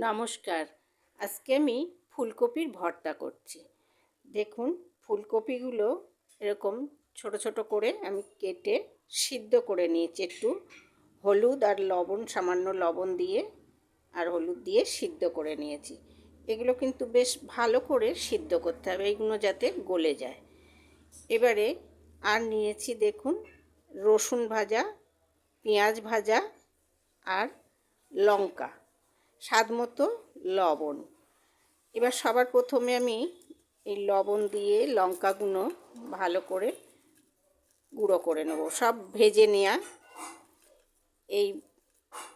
নমস্কার। আজকে আমি ফুলকপির ভর্তা করছি। দেখুন, ফুলকপিগুলো এরকম ছোট ছোট করে আমি কেটে সিদ্ধ করে নিয়েছি একটু। হলুদ আর লবণ, সামান্য লবণ দিয়ে আর হলুদ দিয়ে সিদ্ধ করে নিয়েছি। এগুলো কিন্তু বেশ ভালো করে সিদ্ধ করতে হবে এইগুলো যাতে গলে যায়। এবারে আর নিয়েছি দেখুন, রসুন ভাজা, পেঁয়াজ ভাজা আর লঙ্কা। স্বাদ মতো লবণ। এবার সবার প্রথমে আমি এই লবণ দিয়ে লঙ্কাগুলো ভালো করে গুঁড়ো করে নেব। সব ভেজে নেওয়া এই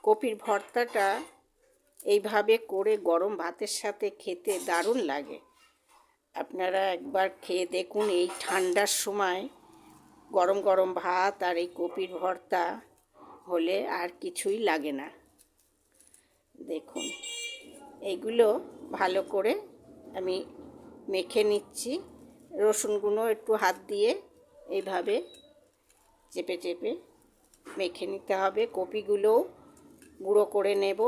কপির ভর্তাটা এইভাবে করে গরম ভাতের সাথে খেতে দারুণ লাগে। আপনারা একবার খেয়ে দেখুন এই ঠান্ডার সময় গরম গরম ভাত আর এই কপির ভর্তা হলে আর কিছুই লাগে না। দেখুন, এইগুলো ভালো করে আমি মেখে নিচ্ছি। রসুনগুলো একটু হাত দিয়ে এইভাবে চেপে চেপে মেখে নিতে হবে। কপিগুলোও গুঁড়ো করে নেব।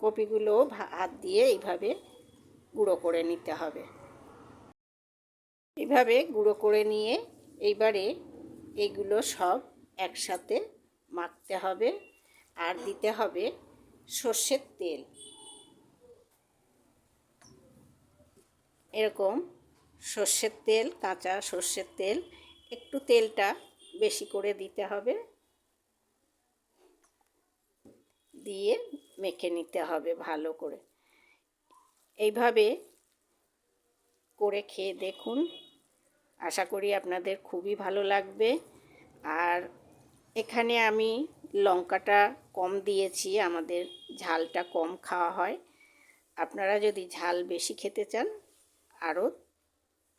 কপিগুলো হাত দিয়ে এইভাবে গুঁড়ো করে নিতে হবে। এইভাবে গুঁড়ো করে নিয়ে এইবারে এইগুলো সব একসাথে মাখতে হবে। আর দিতে হবে সর্ষের তেল। এরকম সর্ষের তেল, কাঁচা সর্ষের তেল, একটু তেলটা বেশি করে দিতে হবে। দিয়ে মেখে নিতে হবে ভালো করে। এইভাবে করে খেয়ে দেখুন। আশা করি আপনাদের খুবই ভালো লাগবে। আর এখানে আমি লঙ্কাটা কম দিয়েছি, আমাদের ঝালটা কম খাওয়া হয়। আপনারা যদি ঝাল বেশি খেতে চান, আরও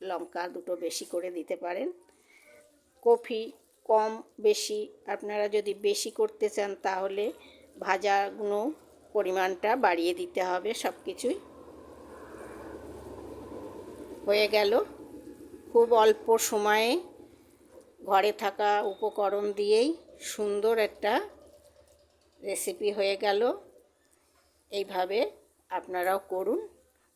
লঙ্কা দুটো বেশি করে দিতে পারেন। কফি কম, বেশি, আপনারা যদি বেশি করতে চান, তাহলে ভাজাগুলো পরিমাণটা বাড়িয়ে দিতে হবে সব কিছুই হয়ে গেল। খুব অল্প সময়ে ঘরে থাকা উপকরণ দিয়েই সুন্দর একটা রেসিপি হয়ে গেল। এইভাবে আপনারাও করুন।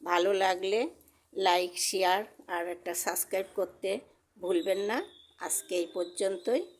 ভালো লাগলে লাইক শেয়ার আর একটা সাবস্ক্রাইব করতে ভুলবেন না। আজকে এই পর্যন্তই।